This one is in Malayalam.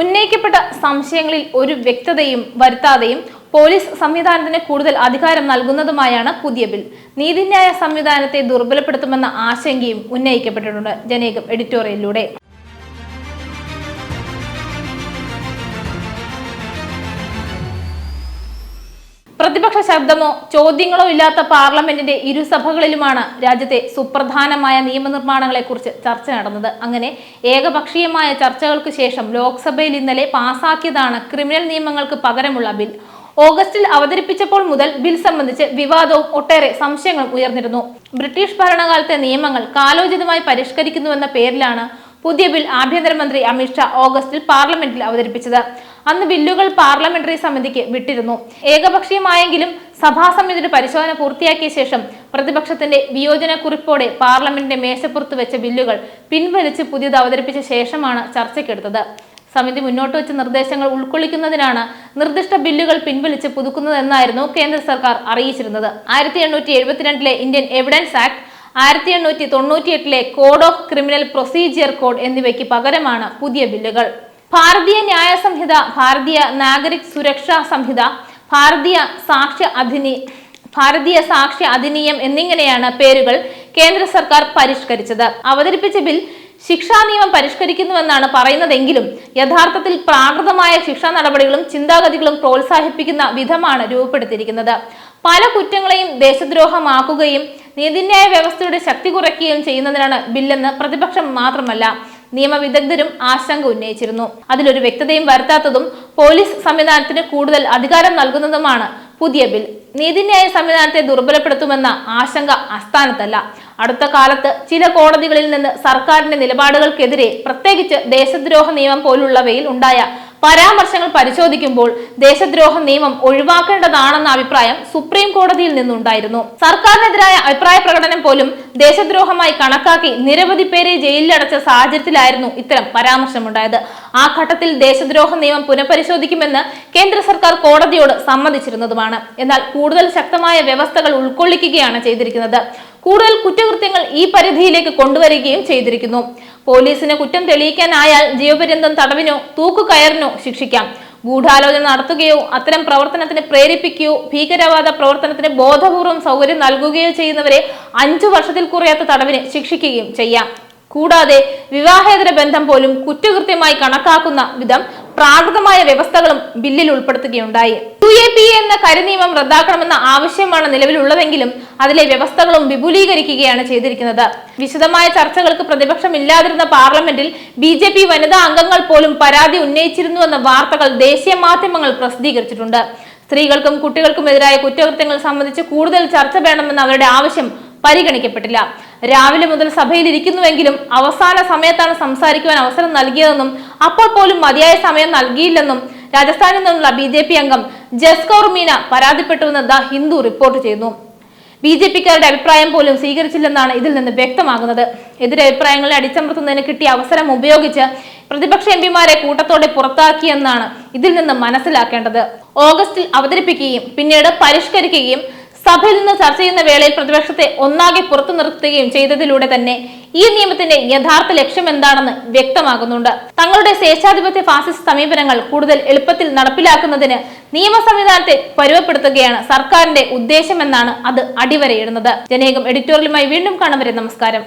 ഉന്നയിക്കപ്പെട്ട സംശയങ്ങളിൽ ഒരു വ്യക്തതയും വരുത്താതെയും പോലീസ് സംവിധാനത്തിന് കൂടുതൽ അധികാരം നൽകുന്നതുമായാണ് പുതിയ ബിൽ. നീതിന്യായ സംവിധാനത്തെ ദുർബലപ്പെടുത്തുമെന്ന ആശങ്കയും ഉന്നയിക്കപ്പെട്ടിട്ടുണ്ട്. ജനേകം എഡിറ്റോറിയലിലൂടെ. പ്രതിപക്ഷ ശബ്ദമോ ചോദ്യങ്ങളോ ഇല്ലാത്ത പാർലമെന്റിന്റെ ഇരുസഭകളിലുമാണ് രാജ്യത്തെ സുപ്രധാനമായ നിയമനിർമ്മാണങ്ങളെക്കുറിച്ച് ചർച്ച നടന്നത്. അങ്ങനെ ഏകപക്ഷീയമായ ചർച്ചകൾക്ക് ശേഷം ലോക്സഭയിൽ ഇന്നലെ പാസാക്കിയതാണ് ക്രിമിനൽ നിയമങ്ങൾക്ക് പകരമുള്ള ബിൽ. ഓഗസ്റ്റിൽ അവതരിപ്പിച്ചപ്പോൾ മുതൽ ബിൽ സംബന്ധിച്ച് വിവാദവും ഒട്ടേറെ സംശയങ്ങളും ഉയർന്നിരുന്നു. ബ്രിട്ടീഷ് ഭരണകാലത്തെ നിയമങ്ങൾ കാലോചിതമായി പരിഷ്കരിക്കുന്നുവെന്ന പേരിലാണ് പുതിയ ബിൽ ആഭ്യന്തരമന്ത്രി അമിത്ഷാ ഓഗസ്റ്റിൽ പാർലമെന്റിൽ അവതരിപ്പിച്ചത്. അന്ന് ബില്ലുകൾ പാർലമെന്ററി സമിതിക്ക് വിട്ടിരുന്നു. ഏകപക്ഷീയമായെങ്കിലും സഭാ സമിതിയുടെ പരിശോധന പൂർത്തിയാക്കിയ ശേഷം പ്രതിപക്ഷത്തിന്റെ വിയോജന കുറിപ്പോടെ പാർലമെന്റിന്റെ മേശപ്പുറത്ത് വെച്ച ബില്ലുകൾ പിൻവലിച്ച് പുതിയത് അവതരിപ്പിച്ച ശേഷമാണ് ചർച്ചയ്ക്കെടുത്തത്. സമിതി മുന്നോട്ട് വെച്ച നിർദ്ദേശങ്ങൾ ഉൾക്കൊള്ളിക്കുന്നതിനാണ് നിർദ്ദിഷ്ട ബില്ലുകൾ പിൻവലിച്ച് പുതുക്കുന്നതെന്നായിരുന്നു കേന്ദ്ര സർക്കാർ അറിയിച്ചിരുന്നത്. ആയിരത്തി എണ്ണൂറ്റി എഴുപത്തിരണ്ടിലെ ഇന്ത്യൻ എവിഡൻസ് ആക്ട് ആയിരത്തി എണ്ണൂറ്റി തൊണ്ണൂറ്റിയെട്ടിലെ code of criminal procedure code എന്നിവയ്ക്ക് പകരമാണ് പുതിയ ബില്ലുകൾ. ഭാരതീയ ന്യായ സംഹിത ഭാരതീയ നാഗരിക് സുരക്ഷാ സംഹിത ഭാരതീയ സാക്ഷ്യ അധിനി ഭാരതീയ സാക്ഷ്യ അധിനിയം എന്നിങ്ങനെയാണ് പേരുകൾ കേന്ദ്ര സർക്കാർ പരിഷ്കരിച്ചത്. അവതരിപ്പിച്ച ബിൽ ശിക്ഷാ നിയമം പരിഷ്കരിക്കുന്നുവെന്നാണ് പറയുന്നതെങ്കിലും യഥാർത്ഥത്തിൽ പ്രാകൃതമായ ശിക്ഷാ നടപടികളും ചിന്താഗതികളും പ്രോത്സാഹിപ്പിക്കുന്ന വിധമാണ് രൂപപ്പെടുത്തിയിരിക്കുന്നത്. പല കുറ്റങ്ങളെയും ദേശദ്രോഹമാക്കുകയും നീതിന്യായ വ്യവസ്ഥയുടെ ശക്തി കുറയ്ക്കുകയും ചെയ്യുന്നതിനാണ് ബില്ലെന്ന് പ്രതിപക്ഷം മാത്രമല്ല നിയമവിദഗ്ധരും ആശങ്ക ഉന്നയിച്ചിരുന്നു. അതിലൊരു വ്യക്തതയും വരുത്താത്തതും പോലീസ് സംവിധാനത്തിന് കൂടുതൽ അധികാരം നൽകുന്നതുമാണ് പുതിയ ബിൽ. നീതിന്യായ സംവിധാനത്തെ ദുർബലപ്പെടുത്തുമെന്ന ആശങ്ക അസ്ഥാനത്തല്ല അടുത്ത കാലത്ത് ചില കോടതികളിൽ നിന്ന് സർക്കാരിന്റെ നിലപാടുകൾക്കെതിരെ പ്രത്യേകിച്ച് ദേശദ്രോഹ നിയമം പോലുള്ളവയിൽ ഉണ്ടായ പരാമർശങ്ങൾ പരിശോധിക്കുമ്പോൾ ദേശദ്രോഹ നിയമം ഒഴിവാക്കേണ്ടതാണെന്ന അഭിപ്രായം സുപ്രീം കോടതിയിൽ നിന്നുണ്ടായിരുന്നു. സർക്കാരിനെതിരായ അഭിപ്രായ പ്രകടനം പോലും ദേശദ്രോഹമായി കണക്കാക്കി നിരവധി പേരെ ജയിലിലടച്ച സാഹചര്യത്തിലായിരുന്നു ഇത്തരം പരാമർശമുണ്ടായത്. ആ ഘട്ടത്തിൽ ദേശദ്രോഹ നിയമം പുനഃപരിശോധിക്കുമെന്ന് കേന്ദ്ര സർക്കാർ കോടതിയോട് സമ്മതിച്ചിരുന്നതുമാണ്. എന്നാൽ കൂടുതൽ ശക്തമായ വ്യവസ്ഥകൾ ഉൾക്കൊള്ളിക്കുകയാണ് ചെയ്തിരിക്കുന്നത്. കൂടുതൽ കുറ്റകൃത്യങ്ങൾ ഈ പരിധിയിലേക്ക് കൊണ്ടുവരികയും ചെയ്തിരിക്കുന്നു. പോലീസിന് കുറ്റം തെളിയിക്കാനായാൽ ജീവപര്യന്തം തടവിനോ തൂക്കുകയറിനോ ശിക്ഷിക്കാം. ഗൂഢാലോചന നടത്തുകയോ അത്തരം പ്രവർത്തനത്തിന് പ്രേരിപ്പിക്കുകയോ ഭീകരവാദ പ്രവർത്തനത്തിന് ബോധപൂർവം സൗകര്യം നൽകുകയോ ചെയ്യുന്നവരെ അഞ്ചു വർഷത്തിൽ കുറയാത്ത തടവിന് ശിക്ഷിക്കുകയും ചെയ്യാം. കൂടാതെ വിവാഹേതര ബന്ധം പോലും കുറ്റകൃത്യമായി കണക്കാക്കുന്ന വിധം പ്രാകൃതമായ വ്യവസ്ഥകളും ബില്ലിൽ ഉൾപ്പെടുത്തുകയുണ്ടായി. യു എ പി എന്ന കരുനിയമം റദ്ദാക്കണമെന്ന ആവശ്യമാണ് നിലവിലുള്ളതെങ്കിലും അതിലെ വ്യവസ്ഥകളും വിപുലീകരിക്കുകയാണ് ചെയ്തിരിക്കുന്നത്. വിശദമായ ചർച്ചകൾക്ക് പ്രതിപക്ഷം ഇല്ലാതിരുന്ന പാർലമെന്റിൽ ബി ജെ പി വനിതാ അംഗങ്ങൾ പോലും പരാതി ഉന്നയിച്ചിരുന്നുവെന്ന വാർത്തകൾ ദേശീയ മാധ്യമങ്ങൾ പ്രസിദ്ധീകരിച്ചിട്ടുണ്ട്. സ്ത്രീകൾക്കും കുട്ടികൾക്കും കുട്ടികൾക്കുമെതിരായ കുറ്റകൃത്യങ്ങൾ സംബന്ധിച്ച് കൂടുതൽ ചർച്ച വേണമെന്ന അവരുടെ ആവശ്യം പരിഗണിക്കപ്പെട്ടില്ല. രാവിലെ മുതൽ സഭയിൽ ഇരിക്കുന്നുവെങ്കിലും അവസാന സമയത്താണ് സംസാരിക്കുവാൻ അവസരം നൽകിയതെന്നും അപ്പോൾ പോലും മതിയായ സമയം നൽകിയില്ലെന്നും രാജസ്ഥാനിൽ നിന്നുള്ള ബി ജെ പി അംഗം ജസ്കൗർ മീന പരാതിപ്പെട്ടുവെന്ന് ദ ഹിന്ദു റിപ്പോർട്ട് ചെയ്യുന്നു. ബി ജെ പിക്കാരുടെ അഭിപ്രായം പോലും സ്വീകരിച്ചില്ലെന്നാണ് ഇതിൽ നിന്ന് വ്യക്തമാകുന്നത്. എതിരഭിപ്രായങ്ങളെ അടിച്ചമർത്തുന്നതിന് കിട്ടിയ അവസരം ഉപയോഗിച്ച് പ്രതിപക്ഷ എം പിമാരെ കൂട്ടത്തോടെ പുറത്താക്കിയെന്നാണ് ഇതിൽ നിന്ന് മനസ്സിലാക്കേണ്ടത്. ഓഗസ്റ്റിൽ അവതരിപ്പിക്കുകയും പിന്നീട് പരിഷ്കരിക്കുകയും സഭയിൽ നിന്ന് ചർച്ച ചെയ്യുന്ന വേളയിൽ പ്രതിപക്ഷത്തെ ഒന്നാകെ പുറത്തു നിർത്തുകയും ചെയ്തതിലൂടെ തന്നെ ഈ നിയമത്തിന്റെ യഥാർത്ഥ ലക്ഷ്യം എന്താണെന്ന് വ്യക്തമാകുന്നുണ്ട്. തങ്ങളുടെ സ്വേച്ഛാധിപത്യ ഫാസിസ്റ്റ് സമീപനങ്ങൾ കൂടുതൽ എളുപ്പത്തിൽ നടപ്പിലാക്കുന്നതിന് നിയമ സംവിധാനത്തെ പരുവപ്പെടുത്തുകയാണ് സർക്കാരിന്റെ ഉദ്ദേശമെന്നാണ് അത് അടിവരയിടുന്നത്. ജനേകം എഡിറ്റോറിയലുമായി വീണ്ടും കാണും നമസ്കാരം.